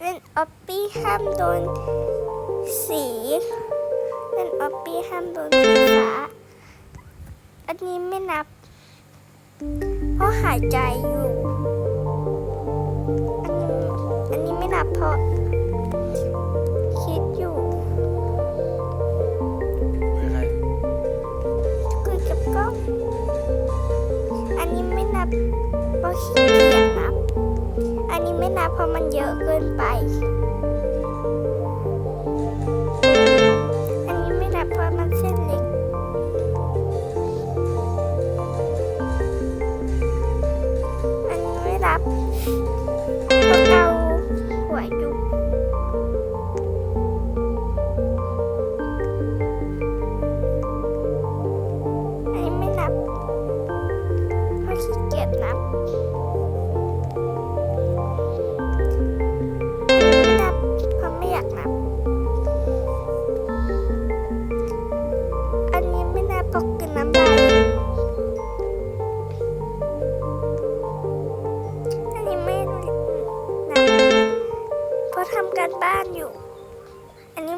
เล่นออปปี้ห้ามโดนสีเล่นออปปี้ห้ามโดนสีฟ้าอันนี้ไม่นับ เพราะหายใจอยู่ อันนี้อันนี้ไม่นับเพราะคิดอยู่คุยกับใครคุยกับกล้องอันนี้ไม่นับเพราะขี้เกียจนับ อันนี้ไม่นับเพราะมันเยอะเกินไป อันนี้ไม่นับเพราะมันเส้นเล็ก อันนี้ไม่นับ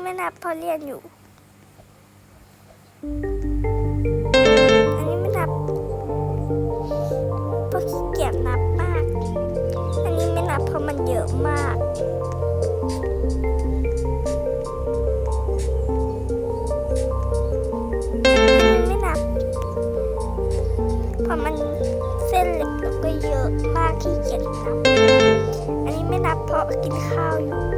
ไม่นับเพราะเรียนอยู่ อันนี้ไม่นับเพราะขี้เกียจนับมาก อันนี้ไม่นับเพราะมันเยอะมากอันนี้ไม่นับเพราะมันเส้นเล็กแล้วก็เยอะมากที่เกียจนับ อันนี้ไม่นับเพราะกินข้าวอยู่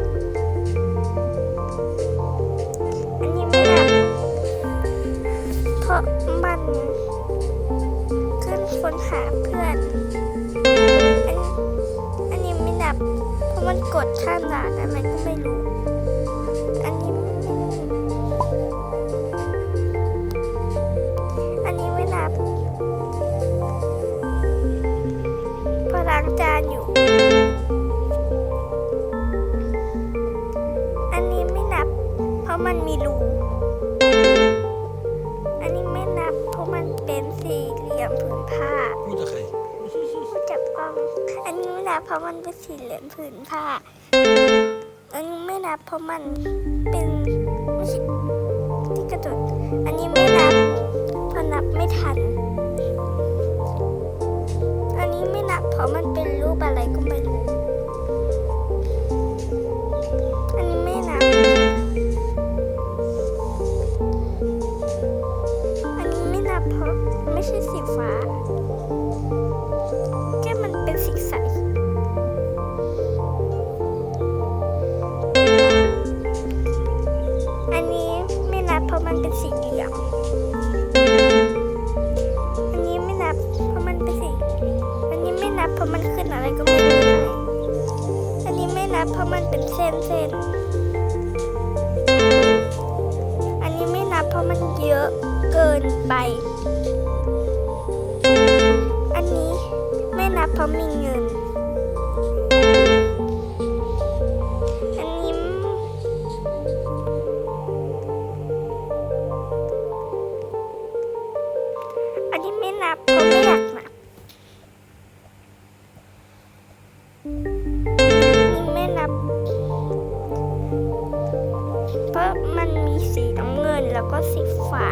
ดข้ามด่านอะไรก็ไม่รู้ อันนี้ไม่อันนี้ไม่นับเพราะล้างจานอยู่ อันนี้ไม่นับ เพราะมันมีรู ราะมันเป็นสีเหลี่ยมผืนผ้า อันนี้ไม่นับเพราะมันเป็นไม่ใช่ที่กระโดดอันนี้ไม่นับเพราะนับไม่ทัน อันนี้ไม่นับเพราะมัน อันนี้ไม่นับเพราะมันเป็นสีเหลี่ยมอันนี้ไม่นับเพราะมันเป็นสี อันนี้ไม่นับเพราะมันขึ้นอะไรก็ไม่รู้อันนี้ไม่นับเพราะมันเป็นเส้นเส้นอันนี้ไม่นับเพราะมันเยอะเกินไป อันนี้ไม่นับเพราะมีเงิน ไม่นับเพราะไม่อยากนับไม่นับ เพราะมันมีสีน้ำเงินแล้วก็สีฟ้า